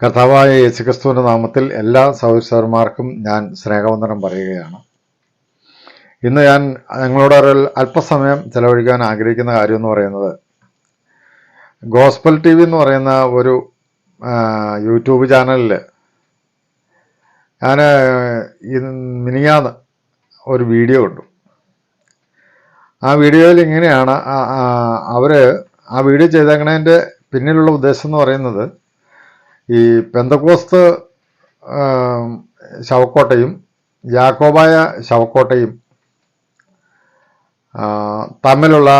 കർത്താവായ യേശുക്രിസ്തുവിന്റെ നാമത്തിൽ എല്ലാ സഹോദരന്മാർക്കും ഞാൻ സ്നേഹവന്ദനം പറയുകയാണ്. ഇന്ന് ഞാൻ നിങ്ങളോട് ഒരു അല്പസമയം ചെലവഴിക്കാൻ ആഗ്രഹിക്കുന്ന കാര്യം എന്ന് പറയുന്നത് ഗോസ്പൽ ടി വി എന്ന് പറയുന്ന ഒരു യൂട്യൂബ് ചാനലിൽ ഞാൻ മിനിയാന്ന് ഒരു വീഡിയോ കണ്ടു. ആ വീഡിയോയിൽ ഇങ്ങനെയാണ് അവർ ആ വീഡിയോ ചെയ്തേക്കണതിന്റെ പിന്നിലുള്ള ഉദ്ദേശം എന്ന് പറയുന്നത് ഈ പെന്തക്കോസ്ത് ശവക്കോട്ടയും യാക്കോബായ ശവക്കോട്ടയും തമ്മിലുള്ള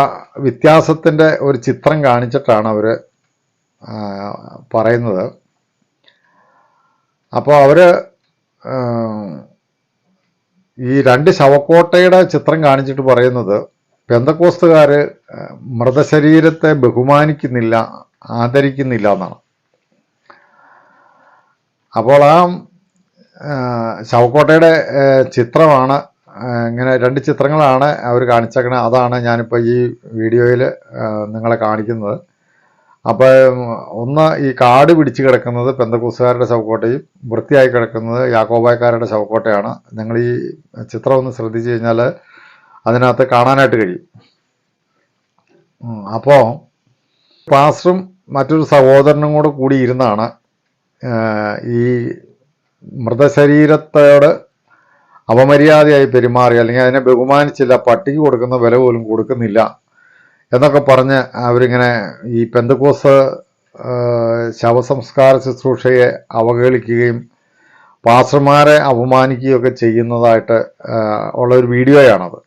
വ്യത്യാസത്തിന്റെ ഒരു ചിത്രം കാണിച്ചിട്ടാണ് അവർ പറയുന്നത്. അപ്പോൾ അവർ ഈ രണ്ട് ശവക്കോട്ടയുടെ ചിത്രം കാണിച്ചിട്ട് പറയുന്നത് പെന്തക്കോസ്തുകാർ മൃതശരീരത്തെ ബഹുമാനിക്കുന്നില്ല ആദരിക്കുന്നില്ല എന്നാണ്. അപ്പോൾ ആ ശവക്കോട്ടയുടെ ചിത്രമാണ് ഇങ്ങനെ രണ്ട് ചിത്രങ്ങളാണ് അവർ കാണിച്ചേക്കണ അതാണ് ഞാനിപ്പോൾ ഈ വീഡിയോയിൽ നിങ്ങളെ കാണിക്കുന്നത്. അപ്പോൾ ഒന്ന് ഈ കാട് പിടിച്ച് കിടക്കുന്നത് പെന്തക്കൂസുകാരുടെ ശവക്കോട്ടയും വൃത്തിയായി കിടക്കുന്നത് യാക്കോബായക്കാരുടെ ശവക്കോട്ടയാണ്. നിങ്ങൾ ഈ ചിത്രം ഒന്ന് ശ്രദ്ധിച്ചു കഴിഞ്ഞാൽ അതിനകത്ത് കാണാനായിട്ട് കഴിയും. അപ്പോൾ പാസ്റ്ററും മറ്റൊരു സഹോദരനും കൂടെ കൂടി ഇരുന്നാണ് ഈ മൃതശരീരത്തോട് അപമര്യാദയായി പെരുമാറി അല്ലെങ്കിൽ അതിനെ ബഹുമാനിച്ചില്ല പട്ടിക്ക് കൊടുക്കുന്ന വില പോലും കൊടുക്കുന്നില്ല എന്നൊക്കെ പറഞ്ഞ് അവരിങ്ങനെ ഈ പെന്തക്കോസ് ശവസംസ്കാര ശുശ്രൂഷയെ അവഹേളിക്കുകയും പാസ്റ്റർമാരെ അപമാനിക്കുകയൊക്കെ ചെയ്യുന്നതായിട്ട് ഉള്ള ഒരു വീഡിയോയാണത്.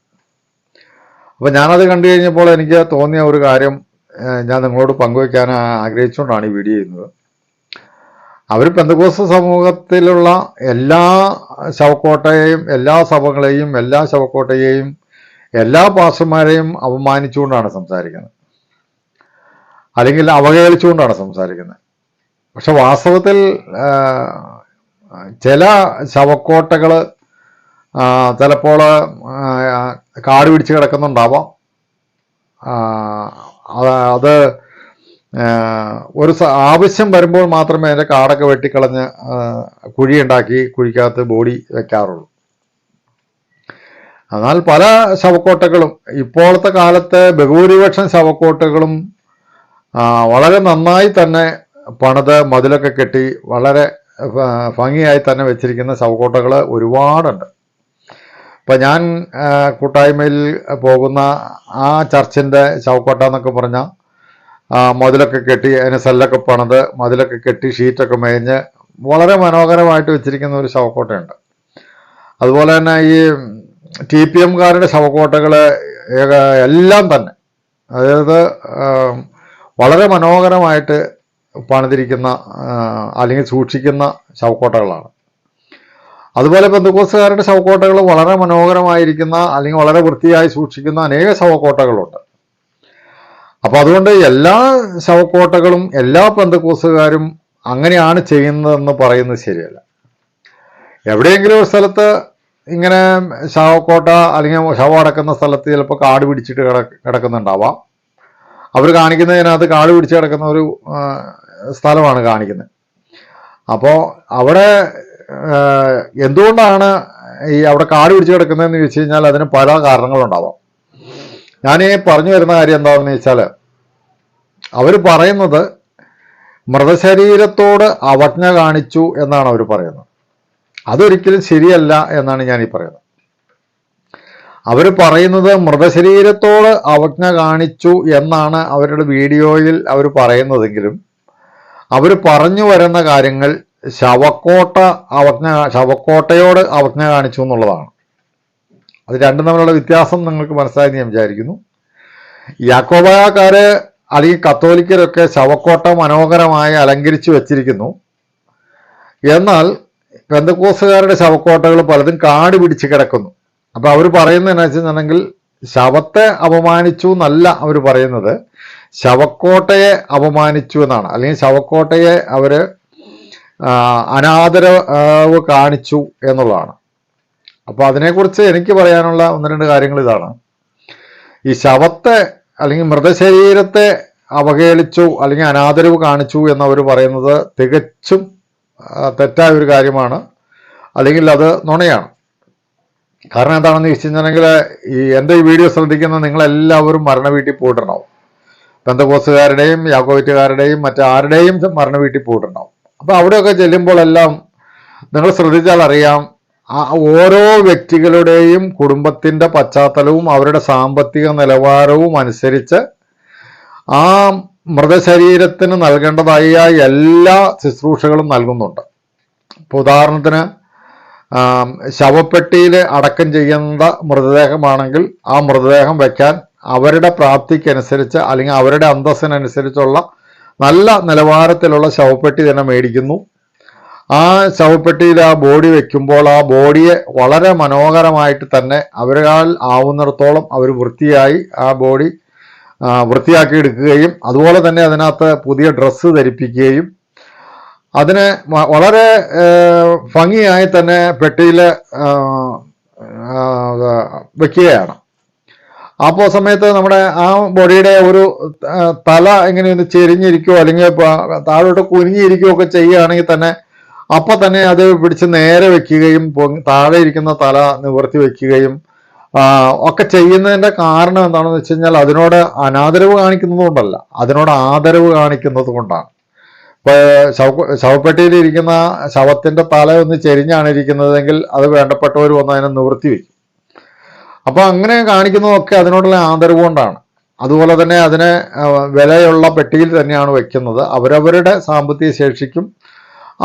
അപ്പോൾ ഞാനത് കണ്ടു കഴിഞ്ഞപ്പോൾ എനിക്ക് തോന്നിയ ഒരു കാര്യം ഞാൻ നിങ്ങളോട് പങ്കുവയ്ക്കാൻ ആഗ്രഹിച്ചുകൊണ്ടാണ് ഈ വീഡിയോ ചെയ്യുന്നത്. അവർ പെന്തകോസ് സമൂഹത്തിലുള്ള എല്ലാ ശവക്കോട്ടയെയും എല്ലാ സഭകളെയും എല്ലാ ശവക്കോട്ടയെയും എല്ലാ പാസ്റ്റർമാരെയും അപമാനിച്ചുകൊണ്ടാണ് സംസാരിക്കുന്നത്. അല്ലെങ്കിൽ അവഹേളിച്ചുകൊണ്ടാണ് സംസാരിക്കുന്നത്. പക്ഷെ വാസ്തവത്തിൽ ചില ശവക്കോട്ടകൾ ചിലപ്പോൾ കാട് പിടിച്ച് കിടക്കുന്നുണ്ടാവാം. അത് ഒരു ആവശ്യം വരുമ്പോൾ മാത്രമേ അതിന്റെ കാടൊക്കെ വെട്ടിക്കളഞ്ഞ് കുഴിയുണ്ടാക്കി കുഴിക്കകത്ത് ബോഡി വെക്കാറുള്ളൂ. എന്നാൽ പല ശവക്കോട്ടകളും ഇപ്പോഴത്തെ കാലത്തെ ബഹുഭൂരിപക്ഷം ശവക്കോട്ടകളും വളരെ നന്നായി തന്നെ പണിത് മതിലൊക്കെ കെട്ടി വളരെ ഭംഗിയായി തന്നെ വെച്ചിരിക്കുന്ന ശവക്കോട്ടകൾ ഒരുപാടുണ്ട്. ഇപ്പം ഞാൻ കൂട്ടായ്മയിൽ പോകുന്ന ആ ചർച്ചിന്റെ ശവക്കോട്ട എന്നൊക്കെ പറഞ്ഞാൽ മതിലൊക്കെ കെട്ടി അതിന് സെല്ലൊക്കെ പണിത് മതിലൊക്കെ കെട്ടി ഷീറ്റൊക്കെ മേഞ്ഞ് വളരെ മനോഹരമായിട്ട് വെച്ചിരിക്കുന്ന ഒരു ശവക്കോട്ടയുണ്ട്. അതുപോലെ തന്നെ ഈ ടി പി എംകാരുടെ ശവക്കോട്ടകൾ എല്ലാം തന്നെ അതായത് വളരെ മനോഹരമായിട്ട് പണിതിരിക്കുന്ന അല്ലെങ്കിൽ സൂക്ഷിക്കുന്ന ശവക്കോട്ടകളാണ്. അതുപോലെ ബന്ധുക്കോസുകാരുടെ ശവക്കോട്ടകൾ വളരെ മനോഹരമായിരിക്കുന്ന അല്ലെങ്കിൽ വളരെ വൃത്തിയായി സൂക്ഷിക്കുന്ന അനേക ശവക്കോട്ടകളുണ്ട്. അപ്പൊ അതുകൊണ്ട് എല്ലാ ശവക്കോട്ടകളും എല്ലാ പന്തക്കൂസുകാരും അങ്ങനെയാണ് ചെയ്യുന്നതെന്ന് പറയുന്നത് ശരിയല്ല. എവിടെയെങ്കിലും ഒരു സ്ഥലത്ത് ഇങ്ങനെ ശവക്കോട്ട അല്ലെങ്കിൽ ശവം അടക്കുന്ന സ്ഥലത്ത് ചിലപ്പോൾ കാട് പിടിച്ചിട്ട് കിട കിടക്കുന്നുണ്ടാവാം. അവർ കാണിക്കുന്നതിനകത്ത് കാട് പിടിച്ച് കിടക്കുന്ന ഒരു സ്ഥലമാണ് കാണിക്കുന്നത്. അപ്പോൾ അവിടെ എന്തുകൊണ്ടാണ് ഈ അവിടെ കാട് പിടിച്ച് കിടക്കുന്നതെന്ന് ചോദിച്ചു കഴിഞ്ഞാൽ അതിന് പല കാരണങ്ങളുണ്ടാവാം. ഞാൻ ഈ പറഞ്ഞു വരുന്ന കാര്യം എന്താണെന്ന് വെച്ചാൽ അവർ പറയുന്നത് മൃതശരീരത്തോട് അവജ്ഞ കാണിച്ചു എന്നാണ് അവർ പറയുന്നത്. അതൊരിക്കലും ശരിയല്ല എന്നാണ് ഞാൻ പറയുന്നത്. അവർ പറയുന്നത് മൃതശരീരത്തോട് അവജ്ഞ കാണിച്ചു എന്നാണ് അവരുടെ വീഡിയോയിൽ അവർ പറയുന്നതെങ്കിലും അവർ പറഞ്ഞു വരുന്ന കാര്യങ്ങൾ ശവക്കോട്ട അവജ്ഞ ശവക്കോട്ടയോട് അവജ്ഞ കാണിച്ചു എന്നുള്ളതാണ്. അത് രണ്ടും തമ്മിലുള്ള വ്യത്യാസം നിങ്ങൾക്ക് മനസ്സിലായെന്ന് ഞാൻ വിചാരിക്കുന്നു. യാക്കോബായക്കാര് അല്ലെങ്കിൽ കത്തോലിക്കരൊക്കെ ശവക്കോട്ട മനോഹരമായി അലങ്കരിച്ചു വച്ചിരിക്കുന്നു. എന്നാൽ പെന്തക്കോസുകാരുടെ ശവക്കോട്ടകൾ പലതും കാട് പിടിച്ച് കിടക്കുന്നു. അപ്പൊ അവർ പറയുന്നത് എന്നാ വെച്ചിട്ടുണ്ടെങ്കിൽ ശവത്തെ അപമാനിച്ചു എന്നല്ല അവർ പറയുന്നത്. ശവക്കോട്ടയെ അപമാനിച്ചു എന്നാണ്. അല്ലെങ്കിൽ ശവക്കോട്ടയെ അവർ അനാദരവ് കാണിച്ചു എന്നുള്ളതാണ്. അപ്പോൾ അതിനെക്കുറിച്ച് എനിക്ക് പറയാനുള്ള ഒന്ന് രണ്ട് കാര്യങ്ങൾ ഇതാണ്. ഈ ശവത്തെ അല്ലെങ്കിൽ മൃതശരീരത്തെ അവഹേളിച്ചു അല്ലെങ്കിൽ അനാദരവ് കാണിച്ചു എന്നവർ പറയുന്നത് തികച്ചും തെറ്റായ ഒരു കാര്യമാണ്. അല്ലെങ്കിൽ അത് നുണയാണ്. കാരണം എന്താണെന്ന് ചോദിച്ചു കഴിഞ്ഞിട്ടുണ്ടെങ്കിൽ ഈ എന്റെ ഈ വീഡിയോ ശ്രദ്ധിക്കുന്ന നിങ്ങളെല്ലാവരും മരണ വീട്ടിൽ പോയിട്ടുണ്ടാവും ബന്ധകോസുകാരുടെയും യാക്കോവിറ്റുകാരുടെയും മറ്റാരുടെയും മരണ വീട്ടിൽ പോയിട്ടുണ്ടാവും. അപ്പോൾ അവിടെയൊക്കെ ചെല്ലുമ്പോഴെല്ലാം നിങ്ങൾ ശ്രദ്ധിച്ചാൽ അറിയാം ഓരോ വ്യക്തികളുടെയും കുടുംബത്തിന്റെ പശ്ചാത്തലവും അവരുടെ സാമ്പത്തിക നിലവാരവും അനുസരിച്ച് ആ മൃതശരീരത്തിന് നൽകേണ്ടതായ എല്ലാ ശുശ്രൂഷകളും നൽകുന്നുണ്ട്. ഇപ്പോൾ ഉദാഹരണത്തിന് ശവപ്പെട്ടിയിൽ അടക്കം ചെയ്യുന്ന മൃതദേഹമാണെങ്കിൽ ആ മൃതദേഹം വയ്ക്കാൻ അവരുടെ പ്രാപ്തിക്കനുസരിച്ച് അല്ലെങ്കിൽ അവരുടെ അന്തസ്സിനനുസരിച്ചുള്ള നല്ല നിലവാരത്തിലുള്ള ശവപ്പെട്ടി തന്നെ മേടിക്കുന്നു. ആ ശവപ്പെട്ടിയിൽ ആ ബോഡി വെക്കുമ്പോൾ ആ ബോഡിയെ വളരെ മനോഹരമായിട്ട് തന്നെ അവരാൽ ആവുന്നിടത്തോളം അവർ വൃത്തിയായി ആ ബോഡി വൃത്തിയാക്കി എടുക്കുകയും അതുപോലെ തന്നെ അതിനകത്ത് പുതിയ ഡ്രസ്സ് ധരിപ്പിക്കുകയും അതിനെ വളരെ ഭംഗിയായി തന്നെ പെട്ടിയിൽ വെക്കുകയാണ്. അപ്പോൾ സമയത്ത് നമ്മുടെ ആ ബോഡിയുടെ ഒരു തല ഇങ്ങനെ ഒന്ന് ചെരിഞ്ഞിരിക്കുകയോ അല്ലെങ്കിൽ താഴോട്ട് കുനിഞ്ഞിരിക്കുകയോ ഒക്കെ ചെയ്യുകയാണെങ്കിൽ തന്നെ അപ്പം തന്നെ അത് പിടിച്ച് നേരെ വെക്കുകയും താഴെ ഇരിക്കുന്ന തല നിവർത്തി വെക്കുകയും ഒക്കെ ചെയ്യുന്നതിന്റെ കാരണം എന്താണെന്ന് വെച്ച് കഴിഞ്ഞാൽ അതിനോട് അനാദരവ് കാണിക്കുന്നത് കൊണ്ടല്ല. അതിനോട് ആദരവ് കാണിക്കുന്നത് കൊണ്ടാണ്. ഇപ്പോൾ ശവ ശവപ്പെട്ടിയിൽ ഇരിക്കുന്ന ശവത്തിന്റെ തല ഒന്ന് ചെരിഞ്ഞാണ് ഇരിക്കുന്നതെങ്കിൽ അത് വേണ്ടപ്പെട്ടവർ വന്ന് അതിനെ നിവർത്തി വയ്ക്കും അപ്പോൾ അങ്ങനെ കാണിക്കുന്നതൊക്കെ അതിനോടുള്ള ആദരവ് കൊണ്ടാണ്. അതുപോലെ തന്നെ അതിനെ വിലയുള്ള പെട്ടിയിൽ തന്നെയാണ് വെക്കുന്നത്. അവരവരുടെ സാമ്പത്തിക ശേഷിക്കും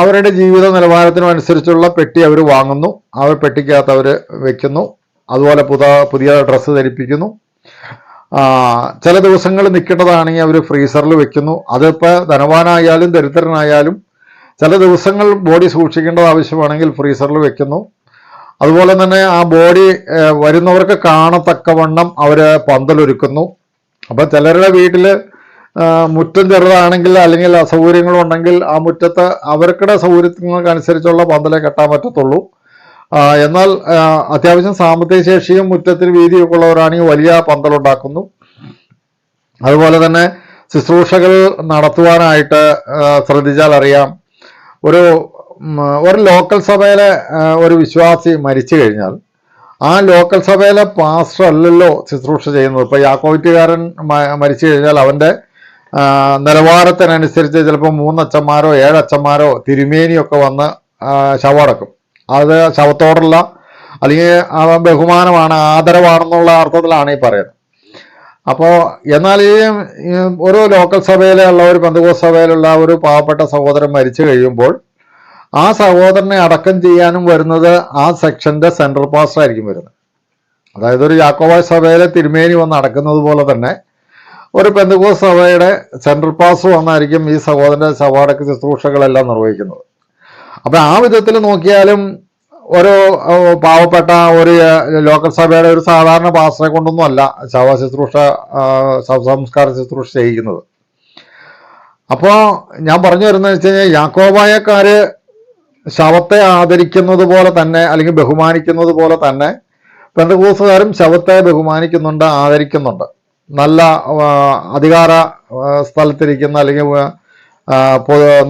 അവരുടെ ജീവിത നിലവാരത്തിനും അനുസരിച്ചുള്ള പെട്ടി അവർ വാങ്ങുന്നു. ആ പെട്ടിക്കകത്ത് അവർ വെക്കുന്നു. അതുപോലെ പുത പുതിയ ഡ്രസ്സ് ധരിപ്പിക്കുന്നു. ചില ദിവസങ്ങൾ നിൽക്കേണ്ടതാണെങ്കിൽ അവർ ഫ്രീസറിൽ വെക്കുന്നു. അതിപ്പോൾ ധനവാനായാലും ദരിദ്രനായാലും ചില ദിവസങ്ങൾ ബോഡി സൂക്ഷിക്കേണ്ടത് ആവശ്യമാണെങ്കിൽ ഫ്രീസറിൽ വെക്കുന്നു. അതുപോലെ തന്നെ ആ ബോഡി വരുന്നവർക്ക് കാണത്തക്കവണ്ണം അവർ പന്തലൊരുക്കുന്നു. അപ്പം ചിലരുടെ വീട്ടിൽ മുറ്റം ചെറുതാണെങ്കിൽ അല്ലെങ്കിൽ അസൗകര്യങ്ങളുണ്ടെങ്കിൽ ആ മുറ്റത്ത് അവർക്കിടെ സൗകര്യങ്ങൾക്കനുസരിച്ചുള്ള പന്തലേ കെട്ടാൻ പറ്റത്തുള്ളൂ. എന്നാൽ അത്യാവശ്യം സാമ്പത്തിക ശേഷിയും മുറ്റത്തിന് വീതിയൊക്കെ ഉള്ളവരാണെങ്കിൽ വലിയ പന്തലുണ്ടാക്കുന്നു അതുപോലെ തന്നെ ശുശ്രൂഷകൾ നടത്തുവാനായിട്ട് ശ്രദ്ധിച്ചാൽ അറിയാം. ഒരു ഒരു ലോക്കൽ സഭയിലെ ഒരു വിശ്വാസി മരിച്ചു കഴിഞ്ഞാൽ ആ ലോക്കൽ സഭയിലെ പാസ്റ്റർ അല്ലല്ലോ ശുശ്രൂഷ ചെയ്യുന്നത്. ഇപ്പോൾ യാക്കോവിറ്റുകാരൻ മരിച്ചു കഴിഞ്ഞാൽ അവന്റെ നിലവാരത്തിനനുസരിച്ച് ചിലപ്പോൾ മൂന്നച്ചന്മാരോ ഏഴച്ചന്മാരോ തിരുമേനിയൊക്കെ വന്ന് ശവടക്കും അത് ശവത്തോടുള്ള അല്ലെങ്കിൽ ബഹുമാനമാണ് ആദരവാണെന്നുള്ള അർത്ഥത്തിലാണ് ഈ പറയുന്നത്. അപ്പോൾ എന്നാൽ ഈ ഒരു ലോക്കൽ സഭയിലുള്ള ഒരു ബന്ധുക്കോസ് സഭയിലുള്ള ഒരു പാവപ്പെട്ട സഹോദരൻ മരിച്ചു കഴിയുമ്പോൾ ആ സഹോദരനെ അടക്കം ചെയ്യാനും വരുന്നത് ആ സെക്ഷന്റെ സെൻട്രൽ പാസ്റ്റർ ആയിരിക്കും വരുന്നത്. അതായത് ഒരു യാക്കോബായ സഭയിലെ തിരുമേനി വന്ന് അടക്കുന്നത് പോലെ തന്നെ ഒരു പെന്തുകോ സഭയുടെ സെൻട്രൽ പാസ് വന്നായിരിക്കും ഈ സഹോദരന്റെ സവാടക്ക് ശുശ്രൂഷകളെല്ലാം നിർവഹിക്കുന്നത്. അപ്പം ആ വിധത്തിൽ നോക്കിയാലും ഒരു പാവപ്പെട്ട ഒരു ലോക്കൽ സഭയുടെ ഒരു സാധാരണ പാസ്റ്ററെ കൊണ്ടൊന്നും അല്ല ശവ ശുശ്രൂഷ സംസ്കാര ശുശ്രൂഷ ചെയ്യിക്കുന്നത്. അപ്പോൾ ഞാൻ പറഞ്ഞു വരുന്നത് വെച്ച് കഴിഞ്ഞാൽ യാക്കോബായക്കാര് ശവത്തെ ആദരിക്കുന്നത് പോലെ തന്നെ അല്ലെങ്കിൽ ബഹുമാനിക്കുന്നത് പോലെ തന്നെ പെന്തകൂസുകാരും ശവത്തെ ബഹുമാനിക്കുന്നുണ്ട് ആദരിക്കുന്നുണ്ട്. നല്ല അധികാര സ്ഥലത്തിരിക്കുന്ന അല്ലെങ്കിൽ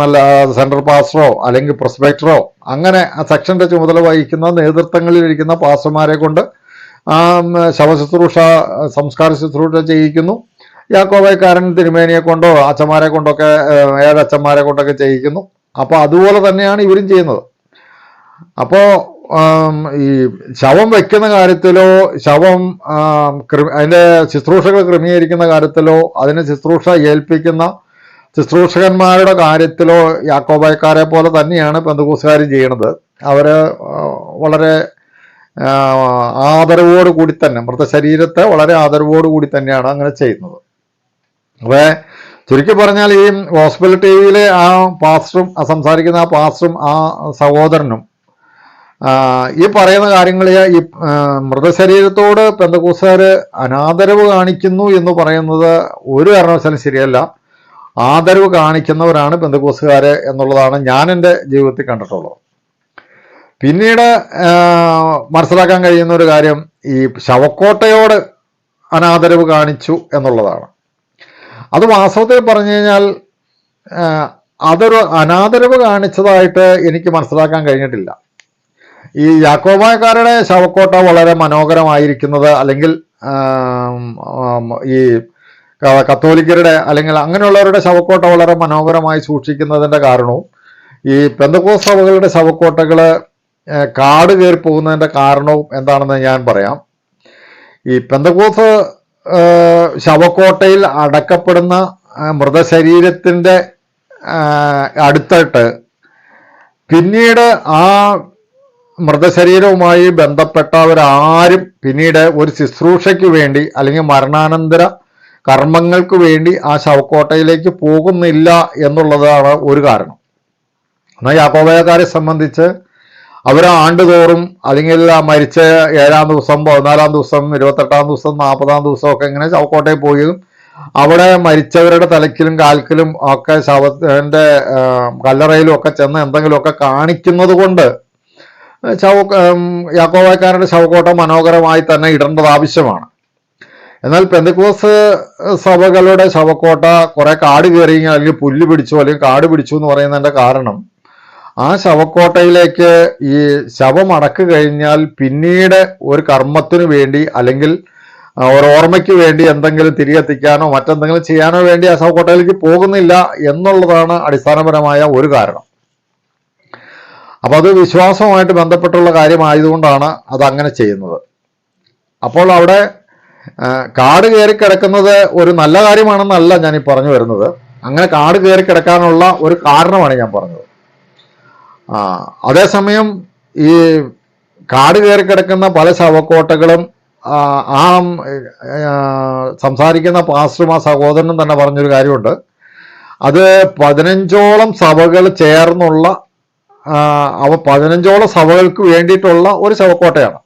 നല്ല സെൻട്രൽ പാസ്റ്ററോ അല്ലെങ്കിൽ പ്രൊസ്പെക്ടറോ അങ്ങനെ സെക്ഷന്റെ ചുമതല വഹിക്കുന്ന നേതൃത്വങ്ങളിലിരിക്കുന്ന പാസ്റ്റർമാരെ കൊണ്ട് ശവശുശ്രൂഷ സംസ്കാര ശുശ്രൂഷ ചെയ്യിക്കുന്നു. യാക്കോബൈക്കാരൻ തിരുമേനിയെ കൊണ്ടോ അച്ഛന്മാരെ കൊണ്ടൊക്കെ ഏഴച്ഛന്മാരെ കൊണ്ടൊക്കെ ചെയ്യിക്കുന്നു. അപ്പോൾ അതുപോലെ തന്നെയാണ് ഇവരും ചെയ്യുന്നത്. അപ്പോൾ ഈ ശവം വെക്കുന്ന കാര്യത്തിലോ ശവം അതിന്റെ ശുശ്രൂഷകൾ ക്രമീകരിക്കുന്ന കാര്യത്തിലോ അതിനെ ശുശ്രൂഷ ഏൽപ്പിക്കുന്ന ശുശ്രൂഷകന്മാരുടെ കാര്യത്തിലോ യാക്കോബായക്കാരെ പോലെ തന്നെയാണ് പെന്തകൂസുകാർ ചെയ്യണത്. അവർ വളരെ ആദരവോട് കൂടി തന്നെ മൃതശരീരത്തെ വളരെ ആദരവോട് കൂടി തന്നെയാണ് അങ്ങനെ ചെയ്യുന്നത്. അപ്പോൾ ചുരുക്കി പറഞ്ഞാൽ ഈ ഹോസ്പിറ്റൽ ടി വിയിലെ ആ പാസ്റ്ററും സംസാരിക്കുന്ന ആ പാസ്റ്ററും ആ സഹോദരനും ഈ പറയുന്ന കാര്യങ്ങൾ ഈ മൃതശരീരത്തോട് പെന്തക്കൂസുകാർ അനാദരവ് കാണിക്കുന്നു എന്ന് പറയുന്നത് ഒരു കാരണവശാലും ശരിയല്ല. ആദരവ് കാണിക്കുന്നവരാണ് പെന്തക്കൂസുകാർ എന്നുള്ളതാണ് ഞാൻ എന്റെ ജീവിതത്തിൽ കണ്ടിട്ടുള്ളത്. പിന്നീട് മനസ്സിലാക്കാൻ കഴിയുന്ന ഒരു കാര്യം ഈ ശവക്കോട്ടയോട് അനാദരവ് കാണിച്ചു എന്നുള്ളതാണ്. അത് വാസ്തവത്തിൽ പറഞ്ഞു കഴിഞ്ഞാൽ അതൊരു അനാദരവ് കാണിച്ചതായിട്ട് എനിക്ക് മനസ്സിലാക്കാൻ കഴിഞ്ഞിട്ടില്ല. ഈ യാക്കോബായക്കാരുടെ ശവക്കോട്ട വളരെ മനോഹരമായിരിക്കുന്നത് അല്ലെങ്കിൽ ഈ കത്തോലിക്കരുടെ അല്ലെങ്കിൽ അങ്ങനെയുള്ളവരുടെ ശവക്കോട്ട വളരെ മനോഹരമായി സൂക്ഷിക്കുന്നതിന്റെ കാരണവും ഈ പെന്തക്കോസ് സഭകളുടെ ശവക്കോട്ടകൾ കാട് കയറി പോകുന്നതിന്റെ കാരണവും എന്താണെന്ന് ഞാൻ പറയാം. ഈ പെന്തക്കോസ് ശവക്കോട്ടയിൽ അടക്കപ്പെടുന്ന മൃതശരീരത്തിന്റെ അടുത്തിട്ട് പിന്നീട് ആ മൃതശരീരവുമായി ബന്ധപ്പെട്ടവരാരും പിന്നീട് ഒരു ശുശ്രൂഷയ്ക്ക് വേണ്ടി അല്ലെങ്കിൽ മരണാനന്തര കർമ്മങ്ങൾക്ക് വേണ്ടി ആ ശവക്കോട്ടയിലേക്ക് പോകുന്നില്ല എന്നുള്ളതാണ് ഒരു കാരണം. എന്നാൽ യാക്കോബയക്കാരെ സംബന്ധിച്ച് അവർ ആണ്ടുതോറും അല്ലെങ്കിൽ മരിച്ച ഏഴാം ദിവസം പതിനാലാം ദിവസം ഇരുപത്തെട്ടാം ദിവസം നാൽപ്പതാം ദിവസം ഒക്കെ ഇങ്ങനെ ശവക്കോട്ടയിൽ പോയി. അവിടെ മരിച്ചവരുടെ തലക്കിലും കാൽക്കിലും ഒക്കെ ശവത്തിന്റെ കല്ലറയിലും ഒക്കെ ചെന്ന് എന്തെങ്കിലുമൊക്കെ കാണിക്കുന്നത് കൊണ്ട് ശവ യാക്കോവായക്കാരുടെ ശവക്കോട്ട മനോഹരമായി തന്നെ ഇടേണ്ടത് ആവശ്യമാണ്. എന്നാൽ പെന്തക്കോസ് സഭകളുടെ ശവക്കോട്ട കുറെ കാട് കയറി അല്ലെങ്കിൽ പുല്ല് പിടിച്ചു അല്ലെങ്കിൽ കാട് പിടിച്ചു എന്ന് പറയുന്നതിന്റെ കാരണം ആ ശവക്കോട്ടയിലേക്ക് ഈ ശവം അടക്ക് കഴിഞ്ഞാൽ പിന്നീട് ഒരു കർമ്മത്തിനു വേണ്ടി അല്ലെങ്കിൽ ഓർമ്മയ്ക്ക് വേണ്ടി എന്തെങ്കിലും തിരികെത്തിക്കാനോ മറ്റെന്തെങ്കിലും ചെയ്യാനോ വേണ്ടി ആ ശവക്കോട്ടയിലേക്ക് പോകുന്നില്ല എന്നുള്ളതാണ് അടിസ്ഥാനപരമായ ഒരു കാരണം. അപ്പൊ അത് വിശ്വാസവുമായിട്ട് ബന്ധപ്പെട്ടുള്ള കാര്യമായതുകൊണ്ടാണ് അത് അങ്ങനെ ചെയ്യുന്നത്. അപ്പോൾ അവിടെ കാട് കയറി കിടക്കുന്നത് ഒരു നല്ല കാര്യമാണെന്നല്ല ഞാൻ ഈ പറഞ്ഞു വരുന്നത്. അങ്ങനെ കാട് കയറി കിടക്കാനുള്ള ഒരു കാരണമാണ് ഞാൻ പറഞ്ഞത്. അതേസമയം ഈ കാട് കയറി കിടക്കുന്ന പല ശവക്കോട്ടകളും ആ, സംസാരിക്കുന്ന പാസ്റ്ററും ആ സഹോദരനും തന്നെ പറഞ്ഞൊരു കാര്യമുണ്ട്. അത് പതിനഞ്ചോളം സഭകൾ ചേർന്നുള്ള അവ പതിനഞ്ചോളം സഭകൾക്ക് വേണ്ടിയിട്ടുള്ള ഒരു ശവക്കോട്ടയാണ്.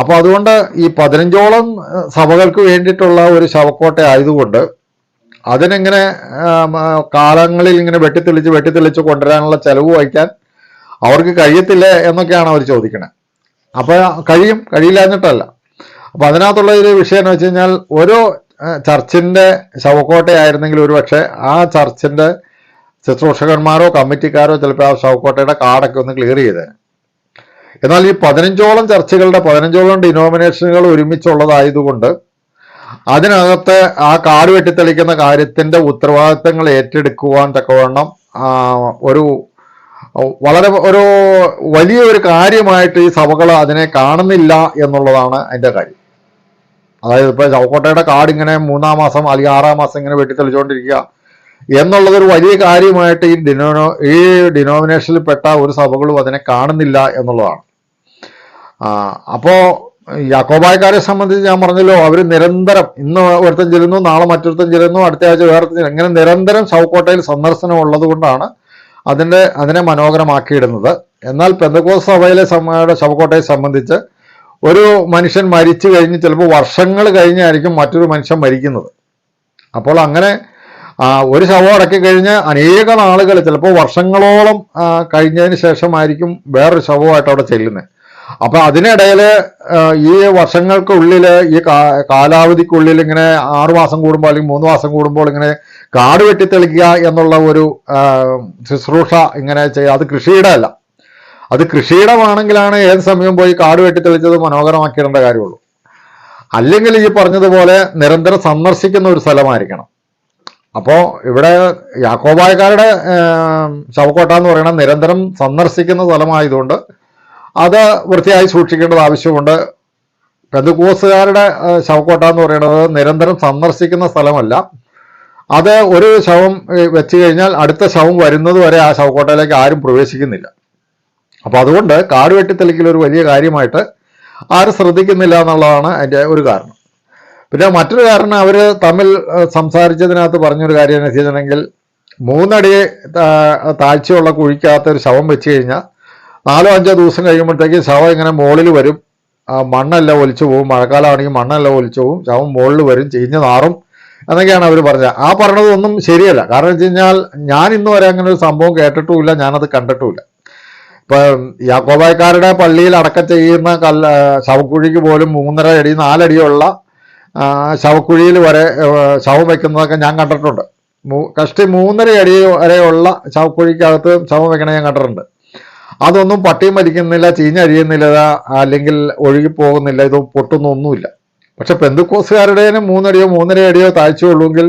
അപ്പോൾ അതുകൊണ്ട് ഈ പതിനഞ്ചോളം സഭകൾക്ക് വേണ്ടിയിട്ടുള്ള ഒരു ശവക്കോട്ട ആയതുകൊണ്ട് അതിനെങ്ങനെ കാലങ്ങളിൽ ഇങ്ങനെ വെട്ടിത്തെളിച്ച് വെട്ടിത്തെളിച്ച് കൊണ്ടുവരാനുള്ള ചെലവ് വഹിക്കാൻ അവർക്ക് കഴിയത്തില്ല എന്നൊക്കെയാണ് അവർ ചോദിക്കുന്നത് അപ്പോൾ കഴിയും കഴിയില്ലാഞ്ഞിട്ടല്ല. അപ്പോൾ അതിനകത്തുള്ള ഒരു വിഷയം എന്ന് വെച്ച് കഴിഞ്ഞാൽ ഓരോ ചർച്ചിന്റെ ശവക്കോട്ടയായിരുന്നെങ്കിൽ ഒരു പക്ഷേ ആ ചർച്ചിന്റെ ശുശ്രൂഷകന്മാരോ കമ്മിറ്റിക്കാരോ ചിലപ്പോൾ ആ ശവക്കോട്ടയുടെ കാർഡൊക്കെ ഒന്ന് ക്ലിയർ ചെയ്തേ. എന്നാൽ ഈ പതിനഞ്ചോളം ചർച്ചകളുടെ പതിനഞ്ചോളം ഡിനോമിനേഷനുകൾ ഒരുമിച്ചുള്ളതായതുകൊണ്ട് അതിനകത്ത് ആ കാട് വെട്ടിത്തെളിക്കുന്ന കാര്യത്തിന്റെ ഉത്തരവാദിത്തങ്ങൾ ഏറ്റെടുക്കുവാൻ തക്കവണ്ണം ഒരു വളരെ ഒരു വലിയ ഒരു കാര്യമായിട്ട് ഈ സഭകൾ അതിനെ കാണുന്നില്ല എന്നുള്ളതാണ് അതിന്റെ കാര്യം. അതായത് ഇപ്പോൾ ചവക്കോട്ടയുടെ കാട് ഇങ്ങനെ മൂന്നാം മാസം അല്ലെങ്കിൽ ആറാം മാസം ഇങ്ങനെ വെട്ടിത്തെളിച്ചുകൊണ്ടിരിക്കുക എന്നുള്ളത് ഒരു വലിയ കാര്യമായിട്ട് ഈ ഡിനോനോ ഈ ഡിനോമിനേഷനിൽ പെട്ട ഒരു സഭകളും അതിനെ കാണുന്നില്ല എന്നുള്ളതാണ്. അപ്പോൾ അപ്പോ യാക്കോബായക്കാരെ സംബന്ധിച്ച് ഞാൻ പറഞ്ഞല്ലോ അവർ നിരന്തരം ഇന്ന് ഒരുത്തൻ ചെല്ലുന്നു നാളെ മറ്റൊരുത്തൻ ചെല്ലുന്നു അടുത്ത ആഴ്ച വേറെ അങ്ങനെ നിരന്തരം ചൗക്കോട്ടയിൽ സന്ദർശനം ഉള്ളതുകൊണ്ടാണ് കൊണ്ടാണ് അതിന്റെ അതിനെ മനോഹരമാക്കിയിടുന്നത്. എന്നാൽ പെന്തക്കോസ് സഭയിലെ സഭയുടെ ശവക്കോട്ടയെ സംബന്ധിച്ച് ഒരു മനുഷ്യൻ മരിച്ചു കഴിഞ്ഞ് ചിലപ്പോൾ വർഷങ്ങൾ കഴിഞ്ഞായിരിക്കും മറ്റൊരു മനുഷ്യൻ മരിക്കുന്നത്. അപ്പോൾ അങ്ങനെ ഒരു ശവം അടക്കി കഴിഞ്ഞ് അനേക നാളുകൾ ചിലപ്പോൾ വർഷങ്ങളോളം കഴിഞ്ഞതിന് ശേഷമായിരിക്കും വേറൊരു ശവമായിട്ട് അവിടെ ചെല്ലുന്നത് അപ്പൊ അതിനിടയിൽ ഈ വർഷങ്ങൾക്കുള്ളിൽ ഈ കാലാവധിക്കുള്ളിൽ ഇങ്ങനെ ആറു മാസം കൂടുമ്പോൾ അല്ലെങ്കിൽ മൂന്ന് മാസം കൂടുമ്പോൾ ഇങ്ങനെ കാട് വെട്ടിത്തെളിക്കുക എന്നുള്ള ഒരു ശുശ്രൂഷ ഇങ്ങനെ ചെയ്യുക അത് കൃഷിയുടെ അല്ല അത് കൃഷിയിടമാണെങ്കിലാണ് ഏത് സമയം പോയി കാട് വെട്ടിത്തെളിച്ചത് മനോഹരമാക്കിയിടേണ്ട കാര്യമുള്ളൂ. അല്ലെങ്കിൽ ഈ പറഞ്ഞതുപോലെ നിരന്തരം സന്ദർശിക്കുന്ന ഒരു സ്ഥലമായിരിക്കണം. അപ്പോൾ ഇവിടെ യാക്കോബായക്കാരുടെ ശവക്കോട്ട എന്ന് പറയുന്നത് നിരന്തരം സന്ദർശിക്കുന്ന സ്ഥലമായതുകൊണ്ട് അത് വൃത്തിയായി സൂക്ഷിക്കേണ്ടത് ആവശ്യമുണ്ട്. പെന്തുക്കോസുകാരുടെ ശവക്കോട്ട എന്ന് പറയുന്നത് നിരന്തരം സന്ദർശിക്കുന്ന സ്ഥലമല്ല. അത് ഒരു ശവം വെച്ച് കഴിഞ്ഞാൽ അടുത്ത ശവം വരുന്നത് വരെ ആ ശവക്കോട്ടയിലേക്ക് ആരും പ്രവേശിക്കുന്നില്ല. അപ്പോൾ അതുകൊണ്ട് കാട് വെട്ടിത്തെളിക്കൽ ഒരു വലിയ കാര്യമായിട്ട് ആരും ശ്രദ്ധിക്കുന്നില്ല എന്നുള്ളതാണ് അതിന്റെ ഒരു കാരണം. പിന്നെ മറ്റൊരു കാരണം അവർ തമ്മിൽ സംസാരിച്ചതിനകത്ത് പറഞ്ഞൊരു കാര്യം എന്ന് വെച്ചിട്ടുണ്ടെങ്കിൽ മൂന്നടി താഴ്ചയുള്ള കുഴിക്കകത്ത് ഒരു ശവം വെച്ച് കഴിഞ്ഞാൽ നാലോ അഞ്ചോ ദിവസം കഴിയുമ്പോഴത്തേക്ക് ശവം ഇങ്ങനെ മുകളിൽ വരും. മണ്ണെല്ലാം ഒലിച്ചു പോകും. മഴക്കാലമാണെങ്കിൽ മണ്ണല്ല ഒലിച്ചു പോകും. ശവം മുകളിൽ വരും ചീഞ്ഞ് നാറും എന്നൊക്കെയാണ് അവർ പറഞ്ഞത്. ആ പറഞ്ഞതൊന്നും ശരിയല്ല. കാരണം വെച്ച് കഴിഞ്ഞാൽ ഞാൻ ഇന്ന് വരെ അങ്ങനെ ഒരു സംഭവം കേട്ടിട്ടുമില്ല ഞാനത് കണ്ടിട്ടുമില്ല. ഇപ്പൊ യാക്കോബായക്കാരുടെ പള്ളിയിൽ അടക്കം ചെയ്യുന്ന കല്ല ശവക്കുഴിക്ക് പോലും മൂന്നര അടി നാലടിയുള്ള ശവക്കുഴിയിൽ വരെ ശവം വയ്ക്കുന്നതൊക്കെ ഞാൻ കണ്ടിട്ടുണ്ട്. കഷ്ടി മൂന്നര അടി വരെയുള്ള ശവക്കുഴിക്കകത്ത് ശവം വെക്കണ ഞാൻ കണ്ടിട്ടുണ്ട്. അതൊന്നും പട്ടിയും മരിക്കുന്നില്ല ചീഞ്ഞഴിയുന്നില്ല അല്ലെങ്കിൽ ഒഴുകി പോകുന്നില്ല ഇത് പൊട്ടുന്ന ഒന്നുമില്ല പക്ഷെ പെന്തുക്കോസുകാരുടേനും മൂന്നടിയോ മൂന്നര അടിയോ താഴ്ചയുള്ളൂങ്കിൽ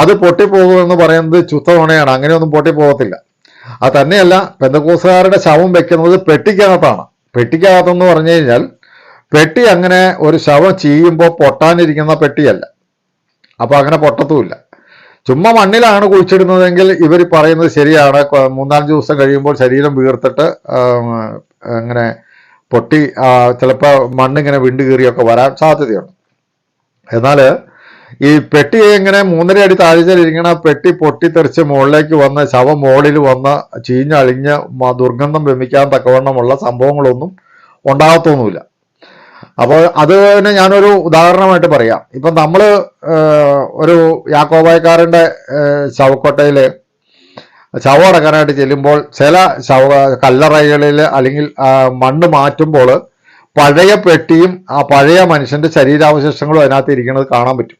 അത് പൊട്ടിപ്പോകുമെന്ന് പറയുന്നത് ചുത്തതുണയാണ്. അങ്ങനെയൊന്നും പൊട്ടിപ്പോകത്തില്ല. അത് തന്നെയല്ല പെന്തക്കോസുകാരുടെ ശവം വെക്കുന്നത് പെട്ടിക്കകത്താണ്. പെട്ടിക്കകത്തെന്ന് പറഞ്ഞു കഴിഞ്ഞാൽ പെട്ടി അങ്ങനെ ഒരു ശവം ചീയുമ്പോൾ പൊട്ടാനിരിക്കുന്ന പെട്ടിയല്ല. അപ്പോൾ അങ്ങനെ പൊട്ടത്തുമില്ല ചുമ്മാ മണ്ണിലാണ് കുഴിച്ചിടുന്നതെങ്കിൽ ഇവർ പറയുന്നത് ശരിയാണ്. മൂന്നാൽ ദിവസം കഴിയുമ്പോൾ ശരീരം വീർത്തിട്ട് അങ്ങനെ പൊട്ടി ചിലപ്പോൾ മണ്ണിങ്ങനെ വിണ്ടു കീറിയൊക്കെ വരാൻ സാധ്യതയുണ്ട്. എന്നാൽ ഈ പെട്ടി ഇങ്ങനെ മൂന്നര അടി താഴ്ചയിലിരിക്കണ പെട്ടി പൊട്ടിത്തെറിച്ച് മുകളിലേക്ക് വന്ന് ശവം മുകളിൽ വന്ന് ചീഞ്ഞളിഞ്ഞ് ദുർഗന്ധം ഭ്രമിക്കാൻ തക്കവണ്ണമുള്ള സംഭവങ്ങളൊന്നും ഉണ്ടാകത്തൊന്നുമില്ല. അപ്പോൾ അത് തന്നെ ഞാനൊരു ഉദാഹരണമായിട്ട് പറയാം. ഇപ്പം നമ്മൾ ഒരു യാക്കോബായക്കാരന്റെ ശവക്കൊട്ടയിൽ ശവം അടക്കാനായിട്ട് ചെല്ലുമ്പോൾ ചില ശവ കല്ലറകളിൽ അല്ലെങ്കിൽ മണ്ണ് മാറ്റുമ്പോൾ പഴയ പെട്ടിയും ആ പഴയ മനുഷ്യന്റെ ശരീരാവശിഷ്ടങ്ങളും അതിനകത്ത് ഇരിക്കുന്നത് കാണാൻ പറ്റും.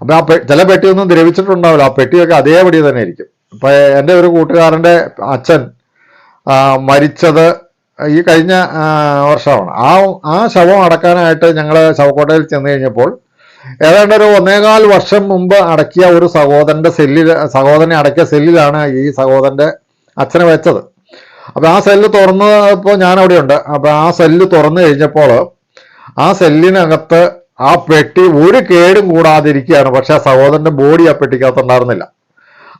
അപ്പോൾ ആ ചില പെട്ടിയൊന്നും ദ്രവിച്ചിട്ടുണ്ടാവില്ല. ആ പെട്ടിയൊക്കെ അതേപടി തന്നെ ഇരിക്കും. ഇപ്പം എന്റെ ഒരു കൂട്ടുകാരന്റെ അച്ഛൻ മരിച്ചത് ഈ കഴിഞ്ഞ വർഷമാണ്. ആ ആ ശവം അടക്കാനായിട്ട് ഞങ്ങൾ ശവക്കോട്ടയിൽ ചെന്ന് കഴിഞ്ഞപ്പോൾ ഏതാണ്ട് ഒരു ഒന്നേകാൽ വർഷം മുമ്പ് അടക്കിയ ഒരു സഹോദരന്റെ സെല്ലിൽ സഹോദരനെ അടക്കിയ സെല്ലിലാണ് ഈ സഹോദരന്റെ അച്ഛനെ വെച്ചത്. അപ്പോൾ ആ സെല്ല് തുറന്നപ്പോൾ ഞാൻ അവിടെ ഉണ്ട് അപ്പൊ ആ സെല്ല് തുറന്നു കഴിഞ്ഞപ്പോൾ ആ സെല്ലിനകത്ത് ആ പെട്ടി ഒരു കേടും കൂടാതിരിക്കുകയാണ്. പക്ഷേ ആ സഹോദരന്റെ ബോഡി ആ പെട്ടിക്കകത്ത് ഉണ്ടായിരുന്നില്ല.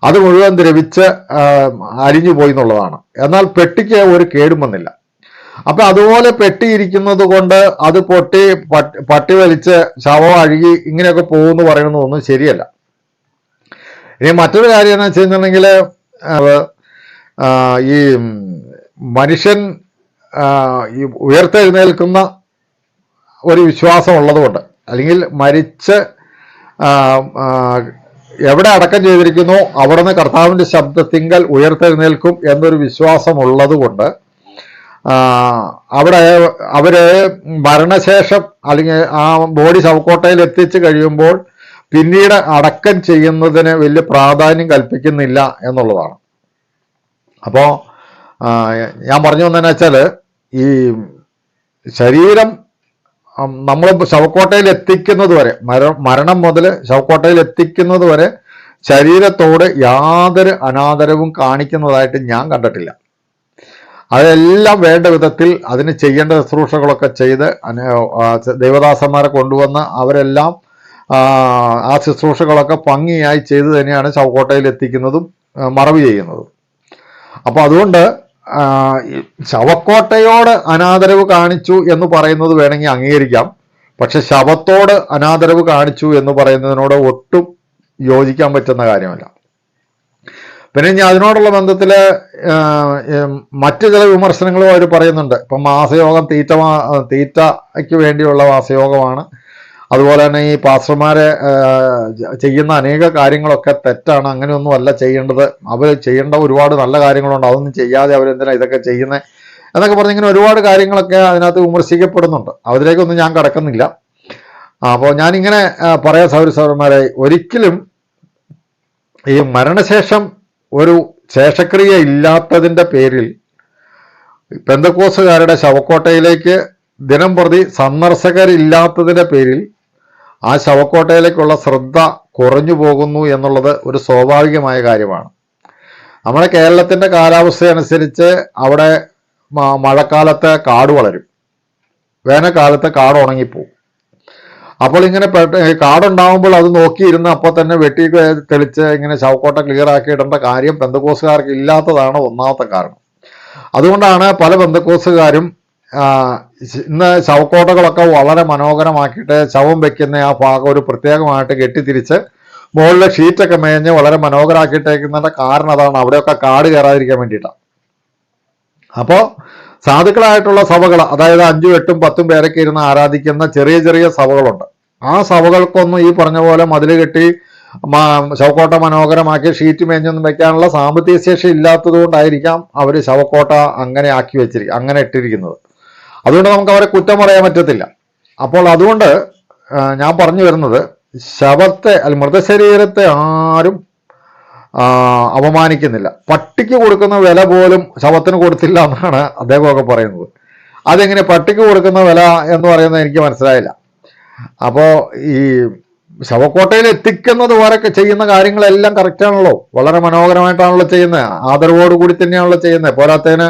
അത് മുഴുവൻ ദ്രവിച്ച് അരിഞ്ഞു പോയി എന്നുള്ളതാണ്. എന്നാൽ പെട്ടിക്ക് ഒരു കേടും വന്നില്ല. അപ്പൊ അതുപോലെ പെട്ടിയിരിക്കുന്നത് കൊണ്ട് അത് പൊട്ടി പട്ടി വലിച്ച് ശവം അഴുകി ഇങ്ങനെയൊക്കെ പോകുമെന്ന് പറയുന്നതൊന്നും ശരിയല്ല. ഇനി മറ്റൊരു കാര്യം എന്ന് വെച്ചിട്ടുണ്ടെങ്കിൽ ഈ മനുഷ്യൻ ഈ ഉയർത്തെഴുന്നേൽക്കുന്ന ഒരു വിശ്വാസം ഉള്ളതുകൊണ്ട് അല്ലെങ്കിൽ മരിച്ച് എവിടെ അടക്കം ചെയ്തിരിക്കുന്നു അവിടുന്ന് കർത്താവിന്റെ ശബ്ദത്തിങ്കൽ ഉയർത്തെഴുന്നേൽക്കും എന്നൊരു വിശ്വാസം ഉള്ളതുകൊണ്ട് അവിടെ അവർ മരണശേഷം അല്ലെങ്കിൽ ആ ബോഡി ശവക്കോട്ടയിൽ എത്തിച്ചു കഴിയുമ്പോൾ പിന്നീട് അടക്കം ചെയ്യുന്നതിന് വലിയ പ്രാധാന്യം കൽപ്പിക്കുന്നില്ല എന്നുള്ളതാണ്. അപ്പോൾ ഞാൻ പറഞ്ഞു വന്നതെന്ന് വെച്ചാൽ ഈ ശരീരം നമ്മൾ ശവക്കോട്ടയിൽ എത്തിക്കുന്നത് വരെ മര മരണം മുതൽ ശവക്കോട്ടയിൽ എത്തിക്കുന്നത് വരെ ശരീരത്തോട് യാതൊരു അനാദരവും കാണിക്കുന്നതായിട്ട് ഞാൻ കണ്ടിട്ടില്ല. അതെല്ലാം വേണ്ട വിധത്തിൽ അതിന് ചെയ്യേണ്ട ശുശ്രൂഷകളൊക്കെ ചെയ്ത് ദേവദാസന്മാരെ കൊണ്ടുവന്ന് അവരെല്ലാം ആ, ശുശ്രൂഷകളൊക്കെ ഭംഗിയായി ചെയ്തു തന്നെയാണ് ശവക്കോട്ടയിൽ എത്തിക്കുന്നതും മറവി ചെയ്യുന്നതും. അപ്പൊ അതുകൊണ്ട് ശവക്കോട്ടയോട് അനാദരവ് കാണിച്ചു എന്ന് പറയുന്നത് വേണമെങ്കിൽ അംഗീകരിക്കാം. പക്ഷെ ശവത്തോട് അനാദരവ് കാണിച്ചു എന്ന് പറയുന്നതിനോട് ഒട്ടും യോജിക്കാൻ പറ്റുന്ന കാര്യമല്ല. പിന്നെ ഇനി അതിനോടുള്ള ബന്ധത്തിൽ മറ്റു ചില വിമർശനങ്ങളും അവർ പറയുന്നുണ്ട്. ഇപ്പം മാസയോഗം തീറ്റ മാ- തീറ്റയ്ക്ക് വേണ്ടിയുള്ള മാസയോഗമാണ്. അതുപോലെ തന്നെ ഈ പാസ്റ്റർമാരെ ചെയ്യുന്ന അനേക കാര്യങ്ങളൊക്കെ തെറ്റാണ്. അങ്ങനെയൊന്നും അല്ല ചെയ്യേണ്ടത്. അവർ ചെയ്യേണ്ട ഒരുപാട് നല്ല കാര്യങ്ങളുണ്ട്. അതൊന്നും ചെയ്യാതെ അവരെന്തിനാണ് ഇതൊക്കെ ചെയ്യുന്നത് എന്നൊക്കെ പറഞ്ഞ് ഇങ്ങനെ ഒരുപാട് കാര്യങ്ങളൊക്കെ അതിനകത്ത് വിമർശിക്കപ്പെടുന്നുണ്ട്. അതിലേക്കൊന്നും ഞാൻ കടക്കുന്നില്ല. അപ്പോൾ ഞാനിങ്ങനെ പറയാം സൗര സൗരന്മാരെ ഒരിക്കലും ഈ മരണശേഷം ഒരു ശേഷക്രിയ ഇല്ലാത്തതിന്റെ പേരിൽ പെന്തക്കോസുകാരുടെ ശവക്കോട്ടയിലേക്ക് ദിനം പ്രതി സന്ദർശകരില്ലാത്തതിന്റെ പേരിൽ ആ ശവക്കോട്ടയിലേക്കുള്ള ശ്രദ്ധ കുറഞ്ഞു പോകുന്നു എന്നുള്ളത് ഒരു സ്വാഭാവികമായ കാര്യമാണ്. നമ്മുടെ കേരളത്തിന്റെ കാലാവസ്ഥയനുസരിച്ച് അവിടെ മഴക്കാലത്ത് കാട് വളരും. വേനൽക്കാലത്ത് കാട് ഉണങ്ങിപ്പോവും. അപ്പോൾ ഇങ്ങനെ കാടുണ്ടാവുമ്പോൾ അത് നോക്കിയിരുന്ന് അപ്പോൾ തന്നെ വെട്ടി തെളിച്ച് ഇങ്ങനെ ശവക്കോട്ട ക്ലിയർ ആക്കി ഇടേണ്ട കാര്യം ബന്ധക്കോസുകാർക്ക് ഇല്ലാത്തതാണ് ഒന്നാമത്തെ കാരണം. അതുകൊണ്ടാണ് പല ബന്ധക്കോസുകാരും ഇന്ന് ശവക്കോട്ടകളൊക്കെ വളരെ മനോഹരമാക്കിയിട്ട് ശവം വെക്കുന്ന ആ ഭാഗം ഒരു പ്രത്യേകമായിട്ട് കെട്ടിത്തിരിച്ച് മുകളിലെ ഷീറ്റൊക്കെ മേഞ്ഞ് വളരെ മനോഹരമാക്കിയിട്ടേക്കുന്നതിന്റെ കാരണം അതാണ്. അവിടെയൊക്കെ കാട് കയറാതിരിക്കാൻ വേണ്ടിയിട്ടാണ്. അപ്പോൾ സാധുക്കളായിട്ടുള്ള സഭകൾ അതായത് അഞ്ചും എട്ടും പത്തും പേരൊക്കെ ഇരുന്ന് ആരാധിക്കുന്ന ചെറിയ ചെറിയ സഭകളുണ്ട്. ആ സഭകൾക്കൊന്നും ഈ പറഞ്ഞ പോലെ മതിൽ കെട്ടി ശവക്കോട്ട മനോഹരമാക്കി ഷീറ്റ് മേഞ്ഞൊന്നും വെക്കാനുള്ള സാമ്പത്തിക ശേഷി ഇല്ലാത്തത് കൊണ്ടായിരിക്കാം അവർ ശവക്കോട്ട അങ്ങനെ ആക്കി വെച്ചിരിക്കുക അങ്ങനെ ഇട്ടിരിക്കുന്നത്. അതുകൊണ്ട് നമുക്ക് അവരെ കുറ്റം പറയാൻ പറ്റത്തില്ല. അപ്പോൾ അതുകൊണ്ട് ഞാൻ പറഞ്ഞു വരുന്നത് ശവത്തെ അല്ല മൃതശരീരത്തെ ആരും അപമാനിക്കുന്നില്ല പട്ടിക്ക് കൊടുക്കുന്ന വില പോലും ശവത്തിന് കൊടുത്തില്ല എന്നാണ് അദ്ദേഹമൊക്കെ പറയുന്നത്. അതെങ്ങനെ പട്ടിക്ക് കൊടുക്കുന്ന വില എന്ന് പറയുന്നത് എനിക്ക് മനസ്സിലായില്ല. അപ്പോൾ ഈ ശവക്കോട്ടയിൽ എത്തിക്കുന്നത് വരെ ചെയ്യുന്ന കാര്യങ്ങളെല്ലാം കറക്റ്റാണല്ലോ വളരെ മനോഹരമായിട്ടാണല്ലോ ചെയ്യുന്നത്. ആദരവോട് കൂടി തന്നെയാണല്ലോ ചെയ്യുന്നത്. പോരാത്തതിന്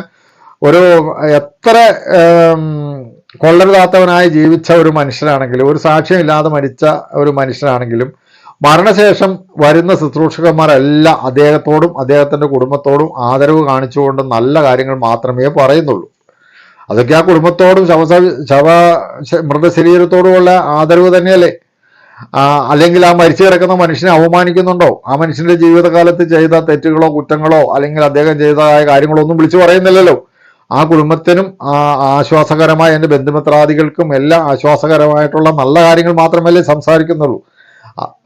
ഒരു എത്ര കൊള്ളരുതാത്തവനായി ജീവിച്ച ഒരു മനുഷ്യനാണെങ്കിലും ഒരു സാക്ഷ്യമില്ലാതെ മരിച്ച ഒരു മനുഷ്യനാണെങ്കിലും മരണശേഷം വരുന്ന ശുശ്രൂഷകന്മാരെല്ലാം അദ്ദേഹത്തോടും അദ്ദേഹത്തിന്റെ കുടുംബത്തോടും ആദരവ് കാണിച്ചുകൊണ്ട് നല്ല കാര്യങ്ങൾ മാത്രമേ പറയുന്നുള്ളൂ. അതൊക്കെ ആ കുടുംബത്തോടും ശവ ശവ മൃതശരീരത്തോടുമുള്ള ആദരവ് തന്നെയല്ലേ? അല്ലെങ്കിൽ ആ മരിച്ചു കിടക്കുന്ന മനുഷ്യനെ അവമാനിക്കുന്നുണ്ടോ ആ മനുഷ്യന്റെ ജീവിതകാലത്ത് ചെയ്ത തെറ്റുകളോ കുറ്റങ്ങളോ അല്ലെങ്കിൽ അദ്ദേഹം ചെയ്തതായ കാര്യങ്ങളോ ഒന്നും വിളിച്ചു പറയുന്നില്ലല്ലോ. ആ കുടുംബത്തിനും ആ ആശ്വാസകരമായ എന്റെ ബന്ധുമിത്രാദികൾക്കും എല്ലാം ആശ്വാസകരമായിട്ടുള്ള നല്ല കാര്യങ്ങൾ മാത്രമല്ലേ സംസാരിക്കുന്നുള്ളൂ.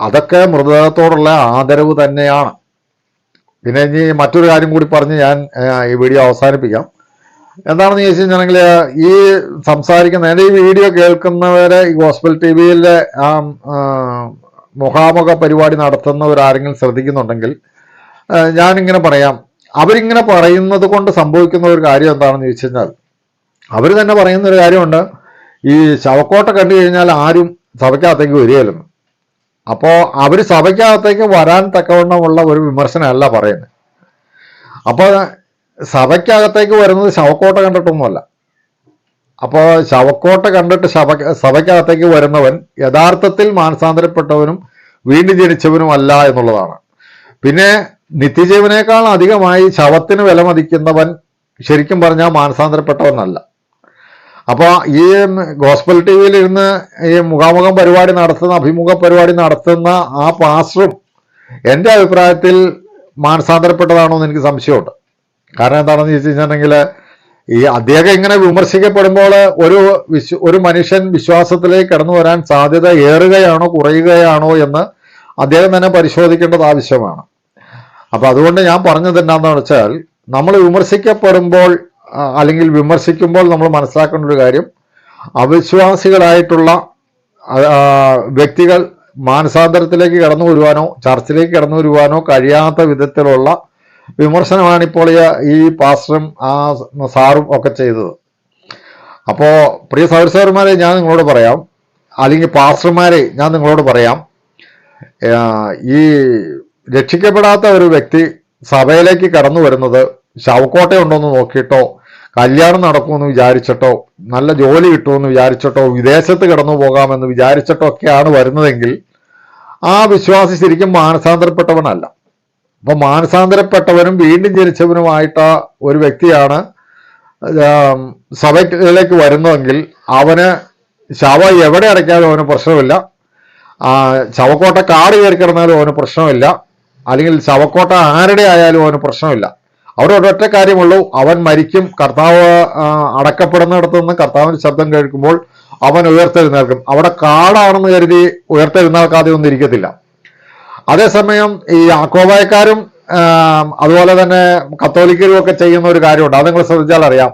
അതൊക്കെ മൃതദേഹത്തോടുള്ള ആദരവ് തന്നെയാണ്. പിന്നെ ഇനി മറ്റൊരു കാര്യം കൂടി പറഞ്ഞ് ഞാൻ ഈ വീഡിയോ അവസാനിപ്പിക്കാം. എന്താണെന്ന് ചോദിച്ചു കഴിഞ്ഞാൽ ഈ സംസാരിക്കുന്ന എന്റെ ഈ വീഡിയോ കേൾക്കുന്നവരെ ഈ ഹോസ്പിറ്റൽ ടി വിയിലെ ആ മുഖാമുഖ പരിപാടി നടത്തുന്നവരാരെങ്കിലും ശ്രദ്ധിക്കുന്നുണ്ടെങ്കിൽ ഞാനിങ്ങനെ പറയാം. അവരിങ്ങനെ പറയുന്നത് കൊണ്ട് സംഭവിക്കുന്ന ഒരു കാര്യം എന്താണെന്ന് ചോദിച്ചു കഴിഞ്ഞാൽ അവർ തന്നെ പറയുന്ന ഒരു കാര്യമുണ്ട്. ഈ ശവക്കോട്ട കണ്ടു കഴിഞ്ഞാൽ ആരും സഭയ്ക്കകത്തേക്ക് വരികയില്ലെന്ന്. അപ്പോൾ അവർ സഭയ്ക്കകത്തേക്ക് വരാൻ തക്കവണ്ണമുള്ള ഒരു വിമർശനമല്ല പറയുന്നത്. അപ്പോൾ സഭയ്ക്കകത്തേക്ക് വരുന്നത് ശവക്കോട്ട കണ്ടിട്ടൊന്നുമല്ല. അപ്പോൾ ശവക്കോട്ട കണ്ടിട്ട് ശവ സഭയ്ക്കകത്തേക്ക് വരുന്നവൻ യഥാർത്ഥത്തിൽ മാനസാന്തരപ്പെട്ടവനും വീണ്ടും ജനിച്ചവനും അല്ല എന്നുള്ളതാണ്. പിന്നെ നിത്യജീവനേക്കാൾ അധികമായി ശവത്തിന് വില മതിക്കുന്നവൻ ശരിക്കും പറഞ്ഞാൽ മാനസാന്തരപ്പെട്ടവനല്ല. അപ്പോൾ ഈ ഗോസ്ബൽ ടി വിയിൽ ഇരുന്ന് ഈ മുഖാമുഖം പരിപാടി നടത്തുന്ന അഭിമുഖ പരിപാടി നടത്തുന്ന ആ പാസ്റ്ററും എന്റെ അഭിപ്രായത്തിൽ മാനസാന്തരപ്പെട്ടതാണോ എന്ന് എനിക്ക് സംശയമുണ്ട്. കാരണം എന്താണെന്ന് ചോദിച്ചു കഴിഞ്ഞിട്ടുണ്ടെങ്കിൽ ഈ അദ്ദേഹം ഇങ്ങനെ വിമർശിക്കപ്പെടുമ്പോൾ ഒരു വിശ്വ ഒരു മനുഷ്യൻ വിശ്വാസത്തിലേക്ക് കടന്നു വരാൻ സാധ്യത ഏറുകയാണോ കുറയുകയാണോ എന്ന് അദ്ദേഹം തന്നെ പരിശോധിക്കേണ്ടത് ആവശ്യമാണ്. അപ്പോൾ അതുകൊണ്ട് ഞാൻ പറഞ്ഞത് എന്താണെന്ന് വെച്ചാൽ നമ്മൾ വിമർശിക്കപ്പെടുമ്പോൾ അല്ലെങ്കിൽ വിമർശിക്കുമ്പോൾ നമ്മൾ മനസ്സിലാക്കേണ്ട ഒരു കാര്യം അവിശ്വാസികളായിട്ടുള്ള വ്യക്തികൾ മാനസാന്തരത്തിലേക്ക് കടന്നു വരുവാനോ ചർച്ചിലേക്ക് കടന്നു വരുവാനോ കഴിയാത്ത വിധത്തിലുള്ള വിമർശനമാണ് ഇപ്പോൾ ഈ- പാസ്റ്ററും ആ സാറും ഒക്കെ ചെയ്തത്. അപ്പോൾ പ്രിയ സഹോദരന്മാരെ ഞാൻ നിങ്ങളോട് പറയാം. അല്ലെങ്കിൽ പാസ്റ്റർമാരെ ഞാൻ നിങ്ങളോട് പറയാം. ഈ രക്ഷിക്കപ്പെടാത്ത ഒരു വ്യക്തി സഭയിലേക്ക് കടന്നു വരുന്നത് ശവക്കോട്ടയുണ്ടോ എന്ന് നോക്കിയിട്ടോ കല്യാണം നടക്കുമെന്ന് വിചാരിച്ചിട്ടോ നല്ല ജോലി കിട്ടുമെന്ന് വിചാരിച്ചിട്ടോ വിദേശത്ത് കിടന്നു പോകാമെന്ന് വിചാരിച്ചിട്ടോ ഒക്കെയാണ് വരുന്നതെങ്കിൽ ആ വിശ്വാസി ശരിക്കും മാനസാന്തരപ്പെട്ടവനല്ല. അപ്പൊ മാനസാന്തരപ്പെട്ടവനും വീണ്ടും ജനിച്ചവനുമായിട്ട ഒരു വ്യക്തിയാണ് സഭയിലേക്ക് വരുന്നതെങ്കിൽ അവന് ശവ എവിടെ അടയ്ക്കാലും അവന് പ്രശ്നമില്ല. ശവക്കോട്ട കാട് കയറി കിടന്നാലും അവന് പ്രശ്നമില്ല. അല്ലെങ്കിൽ ശവക്കോട്ട ആരുടെ ആയാലും അവന് പ്രശ്നമില്ല. അവിടെ ഒരൊറ്റ കാര്യമുള്ളൂ. അവൻ മരിക്കും. കർത്താവ് അടക്കപ്പെടുന്നിടത്തുനിന്ന് കർത്താവിന്റെ കർത്താവിന്റെ ശബ്ദം കേൾക്കുമ്പോൾ അവൻ ഉയർത്തെഴുന്നേൽക്കും. അവിടെ കാടാണെന്ന് കരുതി ഉയർത്തെഴുന്നേൽക്കാതെ ഒന്നും ഇരിക്കത്തില്ല. അതേസമയം ഈ യാക്കോബായക്കാരും അതുപോലെ തന്നെ കത്തോലിക്കരും ഒക്കെ ചെയ്യുന്ന ഒരു കാര്യമുണ്ട്. അത് നിങ്ങൾ ശ്രദ്ധിച്ചാൽ അറിയാം.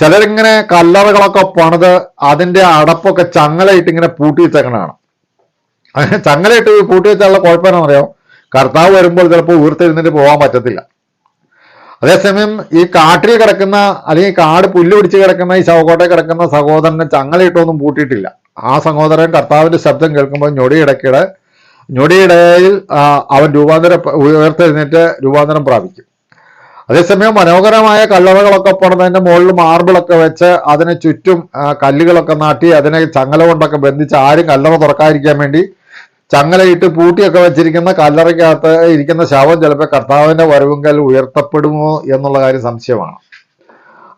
ചിലരിങ്ങനെ കല്ലറകളൊക്കെ പണിത് അതിന്റെ അടപ്പൊക്കെ ചങ്ങലയിട്ട് ഇങ്ങനെ പൂട്ടി വെച്ചേക്കണതാണ്. അങ്ങനെ ചങ്ങലയിട്ട് പൂട്ടി വെച്ചാലുള്ള എന്താണെന്നറിയോ കർത്താവ് വരുമ്പോൾ ചിലപ്പോൾ ഉയർത്തെഴുന്നേറ്റ് പോകാൻ പറ്റത്തില്ല. അതേസമയം ഈ കാട്ടിൽ കിടക്കുന്ന അല്ലെങ്കിൽ കാട് പുല്ല് പിടിച്ച് കിടക്കുന്ന ഈ ശവകോട്ടെ കിടക്കുന്ന സഹോദരനെ ചങ്ങലയിട്ടൊന്നും പൂട്ടിയിട്ടില്ല. ആ സഹോദരൻ കർത്താവിന്റെ ശബ്ദം കേൾക്കുമ്പോൾ ഞൊടിയിടയ്ക്കിടെ ഞൊടിയിടയിൽ അവൻ രൂപാന്തര ഉയർത്തെഴുന്നേറ്റ് രൂപാന്തരം പ്രാപിക്കും. അതേസമയം മനോഹരമായ കല്ലറകളൊക്കെ പണിതതിന്റെ മുകളിൽ മാർബിളൊക്കെ വെച്ച് അതിനെ ചുറ്റും കല്ലുകളൊക്കെ നാട്ടി അതിനെ ചങ്ങല കൊണ്ടൊക്കെ ബന്ധിച്ച് ആരും കല്ലറ തുറക്കാതിരിക്കാൻ വേണ്ടി ചങ്ങലയിട്ട് പൂട്ടിയൊക്കെ വെച്ചിരിക്കുന്ന കല്ലറയ്ക്കകത്ത് ഇരിക്കുന്ന ശവം ചിലപ്പോൾ കർത്താവിന്റെ വരവുങ്കൽ ഉയർത്തപ്പെടുമോ എന്നുള്ള കാര്യം സംശയമാണ്.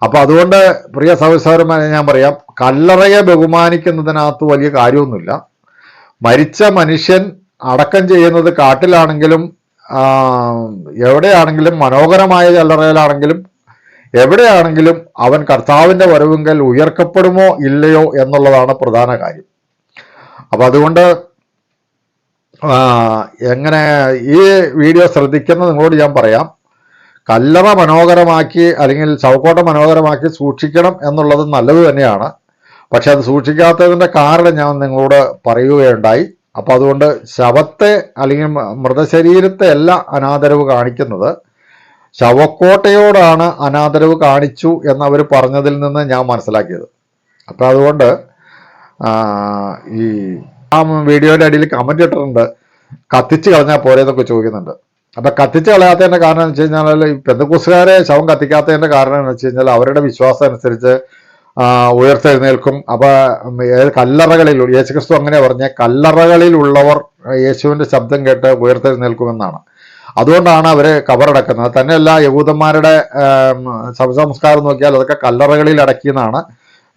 അപ്പൊ അതുകൊണ്ട് പ്രിയ സഹോദരന്മാരെ ഞാൻ പറയാം കല്ലറയെ ബഹുമാനിക്കുന്നതിനകത്ത് വലിയ കാര്യമൊന്നുമില്ല. മരിച്ച മനുഷ്യൻ അടക്കം ചെയ്യുന്നത് കാട്ടിലാണെങ്കിലും എവിടെയാണെങ്കിലും മനോഹരമായ കല്ലറയിലാണെങ്കിലും എവിടെയാണെങ്കിലും അവൻ കർത്താവിന്റെ വരവുങ്കൽ ഉയർക്കപ്പെടുമോ ഇല്ലയോ എന്നുള്ളതാണ് പ്രധാന കാര്യം. അപ്പൊ അതുകൊണ്ട് എങ്ങനെ ഈ വീഡിയോ ശ്രദ്ധിക്കുന്ന നിങ്ങളോട് ഞാൻ പറയാം. കല്ലറ മനോഹരമാക്കി അല്ലെങ്കിൽ ചവക്കോട്ട മനോഹരമാക്കി സൂക്ഷിക്കണം എന്നുള്ളത് നല്ലത് തന്നെയാണ്. പക്ഷെ അത് സൂക്ഷിക്കാത്തതിന്റെ കാരണം ഞാൻ നിങ്ങളോട് പറയുകയുണ്ടായി. അപ്പോൾ അതുകൊണ്ട് ശവത്തെ അല്ലെങ്കിൽ മൃതശരീരത്തെ അല്ല അനാദരവ് കാണിക്കുന്നത്. ശവക്കോട്ടയോടാണ് അനാദരവ് കാണിച്ചു എന്നവർ പറഞ്ഞതിൽ നിന്ന് ഞാൻ മനസ്സിലാക്കിയത്. അപ്പോൾ അതുകൊണ്ട് ഈ ആ വീഡിയോയുടെ അടിയിൽ കമന്റ് ഇട്ടിട്ടുണ്ട്. കത്തിച്ച് കളഞ്ഞാൽ പോരെന്നൊക്കെ ചോദിക്കുന്നുണ്ട്. അപ്പൊ കത്തിച്ച് കളയാത്തതിന്റെ കാരണം എന്ന് വെച്ച് കഴിഞ്ഞാൽ പെന്തക്കോസുകാരെ ശവം കത്തിക്കാത്തതിന്റെ കാരണം എന്ന് വെച്ച് കഴിഞ്ഞാൽ അവരുടെ വിശ്വാസം അനുസരിച്ച് ഉയർത്തെഴുന്നേൽക്കും. അപ്പൊ കല്ലറകളിൽ യേശുക്രിസ്തു അങ്ങനെ പറഞ്ഞ കല്ലറകളിലുള്ളവർ യേശുവിന്റെ ശബ്ദം കേട്ട് ഉയർത്തെഴുന്നേൽക്കുമെന്നാണ്. അതുകൊണ്ടാണ് അവർ കബറടക്കുന്നത്. തന്നെയല്ല യഹൂദന്മാരുടെ ശവസംസ്കാരം നോക്കിയാൽ അതൊക്കെ കല്ലറകളിൽ അടക്കിയെന്നാണ്.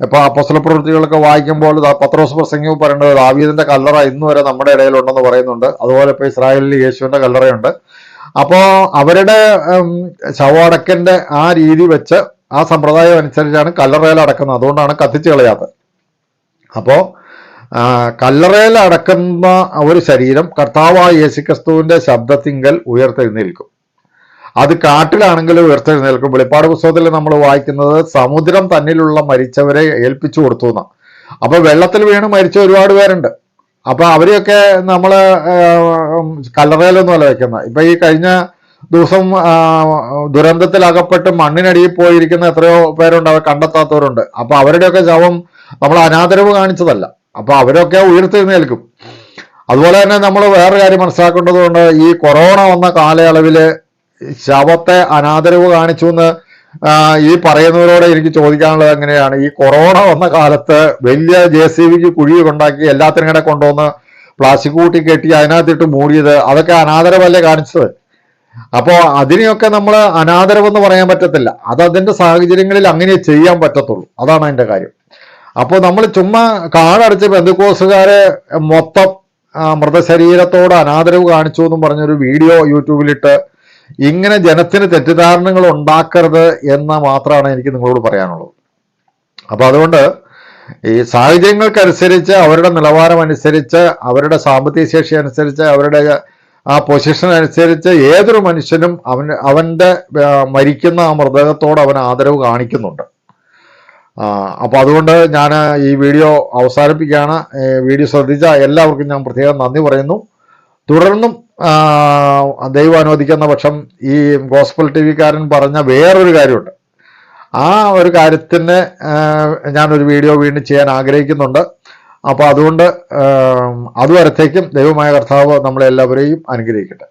ഇപ്പൊ അപ്പസ്തല പ്രവൃത്തികളൊക്കെ വായിക്കുമ്പോൾ പത്രോസ് പ്രസംഗവും പറയുന്നത് ദാവീദിന്റെ കല്ലറ ഇന്ന് വരെ നമ്മുടെ ഇടയിലുണ്ടെന്ന് പറയുന്നുണ്ട്. അതുപോലെ ഇപ്പൊ ഇസ്രായേലിൽ യേശുവിന്റെ കല്ലറയുണ്ട്. അപ്പോ അവരുടെ ശവടക്കന്റെ ആ രീതി വെച്ച് ആ സമ്പ്രദായം അനുസരിച്ചാണ് കല്ലറയിൽ അടക്കുന്നത്. അതുകൊണ്ടാണ് കത്തിച്ചു കളയാത്തത്. അപ്പോ ആ, കല്ലറയിൽ അടക്കുന്ന ഒരു ശരീരം കർത്താവായ യേശുക്രിസ്തുവിന്റെ ശബ്ദത്തിങ്കൽ ഉയർത്തെഴുന്നേൽക്കും. അത് കാട്ടിലാണെങ്കിൽ ഉയർത്തെഴുന്നേൽക്കും. വെളിപ്പാട് പുസ്തകത്തിൽ നമ്മൾ വായിക്കുന്നത് സമുദ്രം തന്നിലുള്ള മരിച്ചവരെ ഏൽപ്പിച്ചു കൊടുത്തു എന്നാ. അപ്പൊ വെള്ളത്തിൽ വീണ് മരിച്ച ഒരുപാട് പേരുണ്ട്. അപ്പൊ അവരെയൊക്കെ നമ്മൾ കല്ലറയിലൊന്നും അല്ല വെക്കുന്നത് ഇപ്പൊ ഈ കഴിഞ്ഞ ദിവസം ദുരന്തത്തിൽ അകപ്പെട്ട് മണ്ണിനടിയിൽ പോയിരിക്കുന്ന എത്രയോ പേരുണ്ട് അവർ കണ്ടെത്താത്തവരുണ്ട്. അപ്പൊ അവരുടെയൊക്കെ ശവം നമ്മൾ അനാദരവ് കാണിച്ചതല്ല. അപ്പൊ അവരൊക്കെ ഉയർത്തെഴുന്നേൽക്കും. അതുപോലെ തന്നെ നമ്മൾ വേറെ കാര്യം മനസ്സിലാക്കേണ്ടതുകൊണ്ട് ഈ കൊറോണ വന്ന കാലയളവിൽ ശവത്തെ അനാദരവ് കാണിച്ചു എന്ന് ഈ പറയുന്നവരോട് എനിക്ക് ചോദിക്കാനുള്ളത് എങ്ങനെയാണ്? ഈ കൊറോണ വന്ന കാലത്ത് വലിയ ജെ സി ബിക്ക് കുഴി ഉണ്ടാക്കി എല്ലാത്തിനും കൂടെ കൊണ്ടുവന്ന് പ്ലാസ്റ്റിക് കൂട്ടി കെട്ടി അതിനകത്തിട്ട് മൂടിയത് അതൊക്കെ അനാദരവല്ലേ കാണിച്ചത്? അപ്പോൾ അതിനെയൊക്കെ നമ്മൾ അനാദരവെന്ന് പറയാൻ പറ്റത്തില്ല. അത് അതിന്റെ സാഹചര്യങ്ങളിൽ അങ്ങനെ ചെയ്യാൻ പറ്റത്തുള്ളൂ. അതാണ് അതിന്റെ കാര്യം. അപ്പോൾ നമ്മൾ ചുമ്മാ കാടടച്ച് ബന്ധുക്കോസുകാരെ മൊത്തം മൃതശരീരത്തോട് അനാദരവ് കാണിച്ചു എന്നും പറഞ്ഞൊരു വീഡിയോ യൂട്യൂബിലിട്ട് ഇങ്ങനെ ജനത്തിന് തെറ്റിദ്ധാരണകൾ ഉണ്ടാക്കരുത് എന്ന് മാത്രമാണ് എനിക്ക് നിങ്ങളോട് പറയാനുള്ളത്. അപ്പോൾ അതുകൊണ്ട് ഈ സാഹചര്യങ്ങൾക്കനുസരിച്ച് അവരുടെ നിലവാരം അനുസരിച്ച് അവരുടെ സാമ്പത്തിക ശേഷി അനുസരിച്ച് അവരുടെ ആ പൊസിഷൻ അനുസരിച്ച് ഏതൊരു മനുഷ്യനും അവൻ അവന്റെ മരിക്കുന്ന ആ മൃതദേഹത്തോട് അവൻ ആദരവ് കാണിക്കുന്നുണ്ട്. അപ്പോൾ അപ്പൊ അതുകൊണ്ട് ഞാൻ ഈ വീഡിയോ അവസാനിപ്പിക്കുകയാണ്. വീഡിയോ ശ്രദ്ധിച്ച എല്ലാവർക്കും ഞാൻ പ്രത്യേകം നന്ദി പറയുന്നു. തുടർന്നും ദൈവം അനുവദിക്കുന്ന പക്ഷം ഈ ഗോസ്പൽ ടി വിക്കാരൻ പറഞ്ഞ വേറൊരു കാര്യമുണ്ട്. ആ ഒരു കാര്യത്തിന് ഞാനൊരു വീഡിയോ വീണ്ടും ചെയ്യാൻ ആഗ്രഹിക്കുന്നുണ്ട്. അപ്പോൾ അതുകൊണ്ട് അതുവരത്തേക്കും ദൈവമായ കർത്താവ് നമ്മളെല്ലാവരെയും അനുഗ്രഹിക്കട്ടെ.